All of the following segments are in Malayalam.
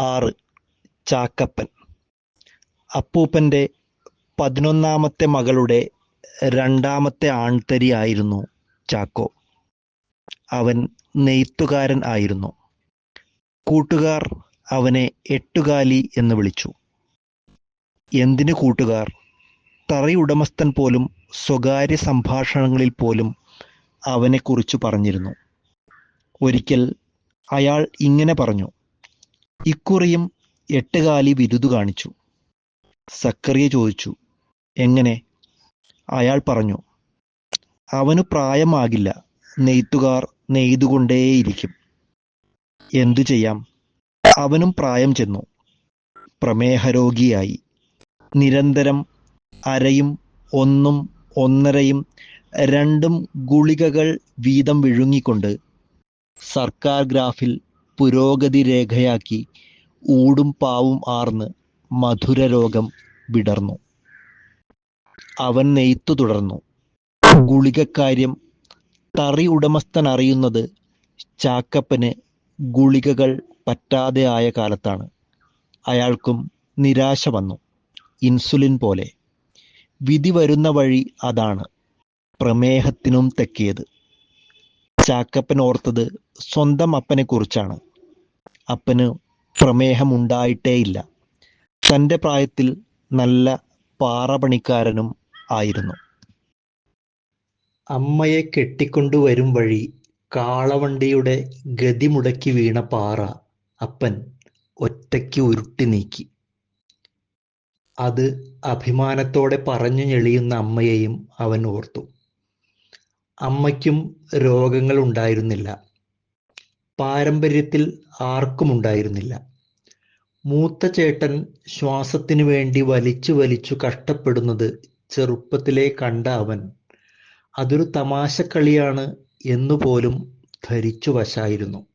ആറ്. ചാക്കപ്പൻ. അപ്പൂപ്പന്റെ പതിനൊന്നാമത്തെ മകളുടെ രണ്ടാമത്തെ ആൺതരി ആയിരുന്നു ചാക്കോ. അവൻ നെയ്ത്തുകാരൻ ആയിരുന്നു. കൂട്ടുകാർ അവനെ എട്ടുകാലി എന്ന് വിളിച്ചു. എന്തിനു കൂട്ടുകാർ? തറയുടമസ്ഥൻ പോലും സ്വകാര്യ സംഭാഷണങ്ങളിൽ പോലും അവനെക്കുറിച്ച് പറഞ്ഞിരുന്നു. ഒരിക്കൽ അയാൾ ഇങ്ങനെ പറഞ്ഞു. ഇക്കുറിയും എട്ടുകാലി വിരുതു കാണിച്ചു. സക്കറിയ ചോദിച്ചു എങ്ങനെ? അയാൾ പറഞ്ഞു അവനു പ്രായമാകില്ല നെയ്ത്തുകാർ നെയ്തുകൊണ്ടേയിരിക്കും. എന്തു ചെയ്യാം? അവനും പ്രായം ചെന്നു പ്രമേഹരോഗിയായി. നിരന്തരം അരയും ഒന്നും ഒന്നരയും രണ്ടും ഗുളികകൾ വീതം വിഴുങ്ങിക്കൊണ്ട് സർക്കാർ ഗ്രാഫിൽ പുരോഗതി രേഖയാക്കി ഊടും പാവും ആർന്ന് മധുര രോഗം വിടർന്നു. അവൻ നെയ്ത്തു തുടർന്നു. ഗുളികക്കാര്യം തറി ഉടമസ്ഥൻ അറിയുന്നത് ചാക്കപ്പന് ഗുളികകൾ പറ്റാതെ ആയ കാലത്താണ്. അയാൾക്കും നിരാശ വന്നു. ഇൻസുലിൻ പോലെ. വിധി വരുന്ന വഴി അതാണ് പ്രമേഹത്തിനും തെക്കിയത് ചാക്കപ്പൻ ഓർത്തത് സ്വന്തം അപ്പനെക്കുറിച്ചാണ്. അപ്പന് പ്രമേഹമുണ്ടായിട്ടേയില്ല. തന്റെ പ്രായത്തിൽ നല്ല പാറപണിക്കാരനും ആയിരുന്നു. അമ്മയെ കെട്ടിക്കൊണ്ടുവരും വഴി കാളവണ്ടിയുടെ ഗതി മുടക്കി വീണ പാറ അപ്പൻ ഒറ്റയ്ക്ക് ഉരുട്ടി നീക്കി. അത് അഭിമാനത്തോടെ പറഞ്ഞു ഞെളിയുന്ന അമ്മയെയും അവൻ ഓർത്തു. അമ്മയ്ക്കും രോഗങ്ങൾ ഉണ്ടായിരുന്നില്ല പാരമ്പര്യത്തിൽ ആർക്കും ഉണ്ടായിരുന്നില്ല. മൂത്ത ചേട്ടൻ ശ്വാസത്തിനു വേണ്ടി വലിച്ചു വലിച്ചു കഷ്ടപ്പെടുന്നത് ചെറുപ്പത്തിലേ കണ്ട അവൻ അതൊരു തമാശക്കളിയാണ് എന്നുപോലും ധരിച്ചു വശായിരുന്നു.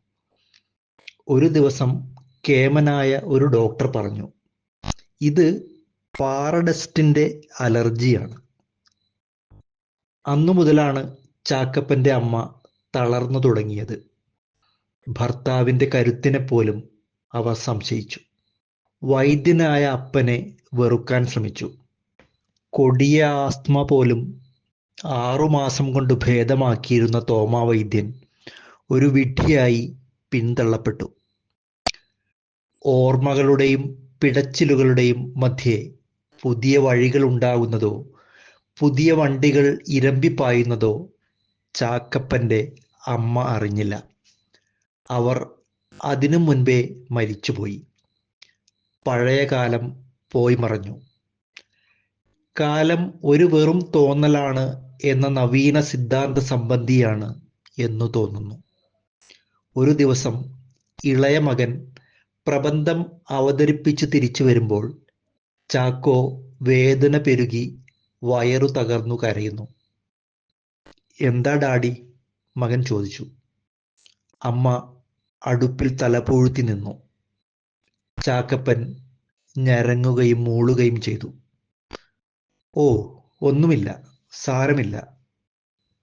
ഒരു ദിവസം കേമനായ ഒരു ഡോക്ടർ പറഞ്ഞു ഇത് പാറഡസ്റ്റിന്റെ അലർജിയാണ്. അന്നു മുതലാണ് ചാക്കപ്പന്റെ അമ്മ തളർന്നു തുടങ്ങിയത്. ഭർത്താവിന്റെ കരുത്തിനെ പോലും അവർ സംശയിച്ചു. വൈദ്യനായ അപ്പനെ വെറുക്കാൻ ശ്രമിച്ചു. കൊടിയ ആസ്മ പോലും ആറുമാസം കൊണ്ട് ഭേദമാക്കിയിരുന്ന തോമാ വൈദ്യൻ ഒരു വിഡ്ഢിയായി പിന്തള്ളപ്പെട്ടു. ഓർമ്മകളുടെയും പിടച്ചിലുകളുടെയും മധ്യേ പുതിയ വഴികൾ ഉണ്ടാകുന്നതോ പുതിയ വണ്ടികൾ ഇരമ്പിപ്പായുന്നതോ ചാക്കപ്പന്റെ അമ്മ അറിഞ്ഞില്ല. അവർ അതിനു മുൻപേ മരിച്ചുപോയി. പഴയ കാലം പോയി മറഞ്ഞു. കാലം ഒരു വെറും തോന്നലാണ് എന്ന നവീന സിദ്ധാന്ത സംബന്ധിയാണ് എന്നു തോന്നുന്നു. ഒരു ദിവസം ഇളയ മകൻ പ്രബന്ധം അവതരിപ്പിച്ച് തിരിച്ചു വരുമ്പോൾ ചാക്കോ വേദന പെരുകി വയറു തകർന്നു കരയുന്നു. എന്താ ഡാഡി? മകൻ ചോദിച്ചു. അമ്മ അടുപ്പിൽ തലപൂഴ്ത്തി നിന്നു. ചാക്കപ്പൻ ഞരങ്ങുകയും മൂളുകയും ചെയ്തു. ഓ ഒന്നുമില്ല സാരമില്ല.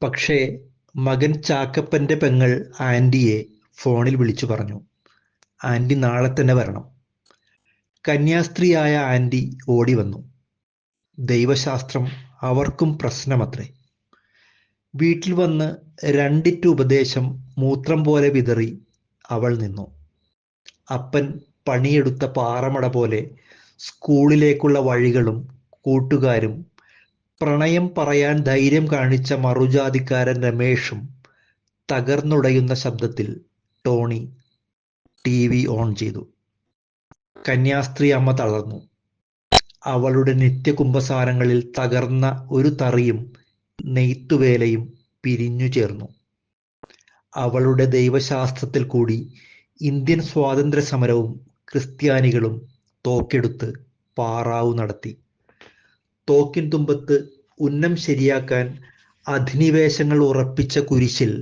പക്ഷേ മകൻ ചാക്കപ്പന്റെ പെങ്ങൾ ആന്റിയെ ഫോണിൽ വിളിച്ചു പറഞ്ഞു. ആന്റി നാളെ തന്നെ വരണം. കന്യാസ്ത്രീയായ ആന്റി ഓടി വന്നു. ദൈവശാസ്ത്രം അവർക്കും പ്രശ്നമത്രേ. വീട്ടിൽ വന്ന് രണ്ടിറ്റ് ഉപദേശം മൂത്രം പോലെ വിതറി അവൾ നിന്നു. അപ്പൻ പണിയെടുത്ത പാറമട പോലെ സ്കൂളിലേക്കുള്ള വഴികളും കൂട്ടുകാരും പ്രണയം പറയാൻ ധൈര്യം കാണിച്ച മറുജാതിക്കാരൻ രമേഷും തകർന്നുടയുന്ന ശബ്ദത്തിൽ ടോണി ടി വി ഓൺ ചെയ്തു. കന്യാസ്ത്രീ അമ്മ തളർന്നു. അവളുടെ നിത്യകുംഭസാരങ്ങളിൽ തകർന്ന ഒരു തറിയും നെയ്ത്തുവേലയും പിരിഞ്ഞു ചേർന്നു. അവളുടെ ദൈവശാസ്ത്രത്തിൽ കൂടി ഇന്ത്യൻ സ്വാതന്ത്ര്യ സമരവും ക്രിസ്ത്യാനികളും തോക്കെടുത്ത് പാറാവു നടത്തി. തോക്കിൻ തുമ്പത്ത് ഉന്നം ശരിയാക്കാൻ അധിനിവേശങ്ങൾ ഉറപ്പിച്ച കുരിശിൽ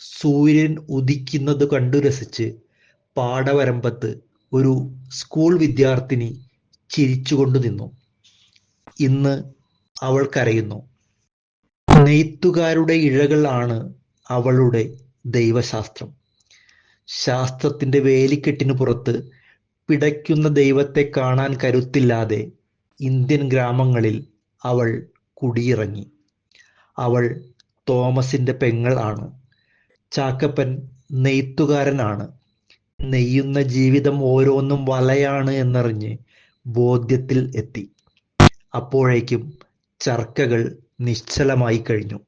സൂര്യൻ ഉദിക്കുന്നത് കണ്ടു രസിച്ച് പാടവരമ്പത്ത് ഒരു സ്കൂൾ വിദ്യാർത്ഥിനി ചിരിച്ചുകൊണ്ടു നിന്നു. ഇന്ന് അവൾ കരയുന്നു. നെയ്ത്തുകാരുടെ ഇഴകൾ ആണ് അവളുടെ ദൈവശാസ്ത്രം. ശാസ്ത്രത്തിന്റെ വേലിക്കെട്ടിന് പുറത്ത് പിടയ്ക്കുന്ന ദൈവത്തെ കാണാൻ കരുത്തില്ലാതെ ഇന്ത്യൻ ഗ്രാമങ്ങളിൽ അവൾ കുടിയിറങ്ങി. അവൾ തോമസിന്റെ പെങ്ങൾ ആണ്. ചാക്കപ്പൻ നെയ്ത്തുകാരനാണ്. നെയ്യുന്ന ജീവിതം ഓരോന്നും വലയാണ് എന്നറിഞ്ഞ് ബോധ്യത്തിൽ എത്തി. അപ്പോഴേക്കും ചർക്കകൾ നിശ്ചലമായി കഴിഞ്ഞു.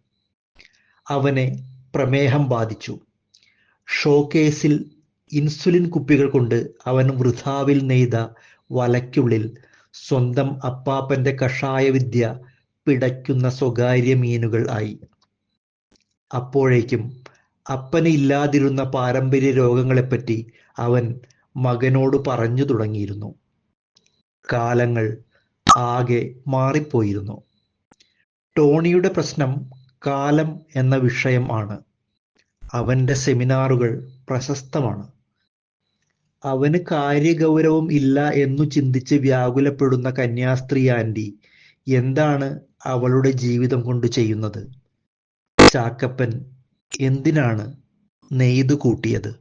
അവനെ പ്രമേഹം ബാധിച്ചു. ഷോക്കേസിൽ ഇൻസുലിൻ കുപ്പികൾ കൊണ്ട് അവൻ വൃഥാവിൽ നെയ്ത വലയ്ക്കുള്ളിൽ സ്വന്തം അപ്പാപ്പന്റെ കഷായ വിദ്യ പിടയ്ക്കുന്ന സ്വകാര്യ മീനുകൾ ആയി. അപ്പോഴേക്കും അപ്പന് ഇല്ലാതിരുന്ന പാരമ്പര്യ രോഗങ്ങളെപ്പറ്റി അവൻ മകനോട് പറഞ്ഞു തുടങ്ങിയിരുന്നു. കാലങ്ങൾ ആകെ മാറിപ്പോയിരുന്നു. ടോണിയുടെ പ്രശ്നം കാലം എന്ന വിഷയം ആണ്. അവന്റെ സെമിനാറുകൾ പ്രശസ്തമാണ്. അവന് കാര്യഗൗരവം ഇല്ല എന്നു ചിന്തിച്ച് വ്യാകുലപ്പെടുന്ന കന്യാസ്ത്രീ ആന്റി എന്താണ് അവളുടെ ജീവിതം കൊണ്ട് ചെയ്യുന്നത്? ചാക്കപ്പൻ എന്തിനാണ് നെയ്തു കൂട്ടിയത്?